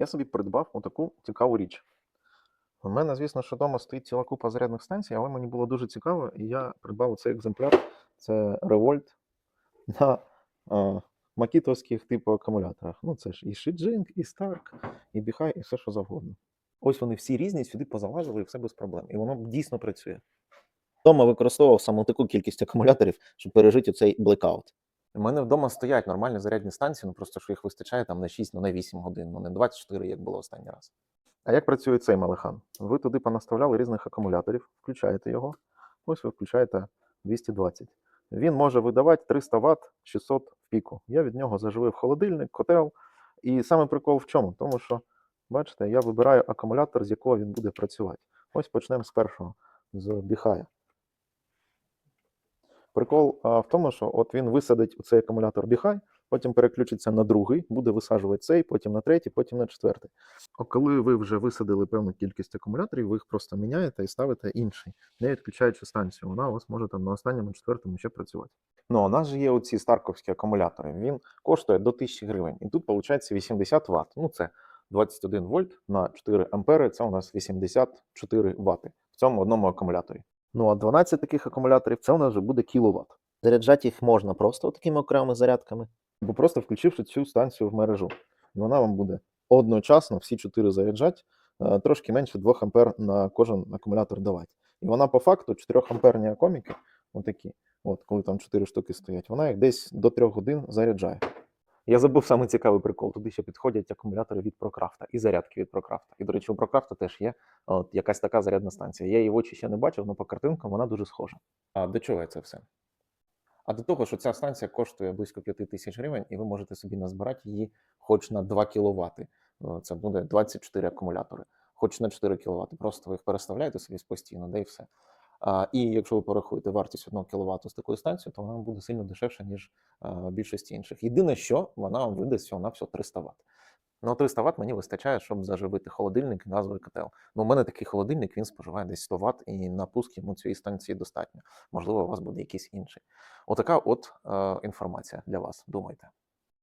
я собі придбав отаку цікаву річ. У мене, звісно, що вдома стоїть ціла купа зарядних станцій, але мені було дуже цікаво, і я придбав цей екземпляр. Це Revolt на а, макітовських типу акумуляторах. Ну, це ж і Shijing, і Stark, і Біхай, і все, що завгодно. Ось вони всі різні, сюди позалазили і все без проблем. І воно дійсно працює. Вдома використовував саме таку кількість акумуляторів, щоб пережити цей блекаут. У мене вдома стоять нормальні зарядні станції, ну просто що їх вистачає там на 6, ну на 8 годин, ну не 24, як було останній раз. А як працює цей малихан? Ви туди понаставляли різних акумуляторів, включаєте його. Ось ви включаєте 220. Він може видавати 300 Вт 600 в піку. Я від нього заживив холодильник, котел. І саме прикол в чому? Тому що, бачите, я вибираю акумулятор, з якого він буде працювати. Ось почнемо з першого, з біхая. Прикол а, в тому, що от він висадить у цей акумулятор біхай, потім переключиться на другий, буде висаджувати цей, потім на третій, потім на четвертий. А коли ви вже висадили певну кількість акумуляторів, ви їх просто міняєте і ставите інший, не відключаючи станцію. Вона у вас може там на останньому четвертому ще працювати. Ну, у нас же є оці старковські акумулятори. Він коштує до 1000 гривень. І тут виходить 80 Вт. Ну, це 21 вольт на 4 ампери. Це у нас 84 Вт в цьому одному акумуляторі. Ну а 12 таких акумуляторів це у нас вже буде кіловат. Заряджати їх можна просто такими окремими зарядками, або просто включивши цю станцію в мережу. І вона вам буде одночасно всі 4 заряджати, е, трошки менше 2 ампер на кожен акумулятор давати. І вона по факту 4 амперні акоміки, отакі, от коли там 4 штуки стоять, вона їх десь до 3 годин заряджає. Я забув саме цікавий прикол. Туди ще підходять акумулятори від Прокрафта і зарядки від Прокрафта. І, до речі, у Прокрафта теж є от, якась така зарядна станція. Я її в очі ще не бачив, але по картинкам вона дуже схожа. А до чого це все? А до того, що ця станція коштує близько 5 тисяч гривень, і ви можете собі назбирати її хоч на 2 кВт. Це буде 24 акумулятори, хоч на 4 кВт. Просто ви їх переставляєте собі постійно, де і все. І якщо ви порахуєте вартість 1 кВт з такою станцією, то вона буде сильно дешевша, ніж більшості інших. Єдине, що вона вам видасть всього на всього 300 Вт. Ну, 300 Вт мені вистачає, щоб заживити холодильник і газовий котел. Ну, у мене такий холодильник, він споживає десь 100 Вт, і на пуск йому цієї станції достатньо. Можливо, у вас буде якийсь інший. Отака от е, інформація для вас. Думайте.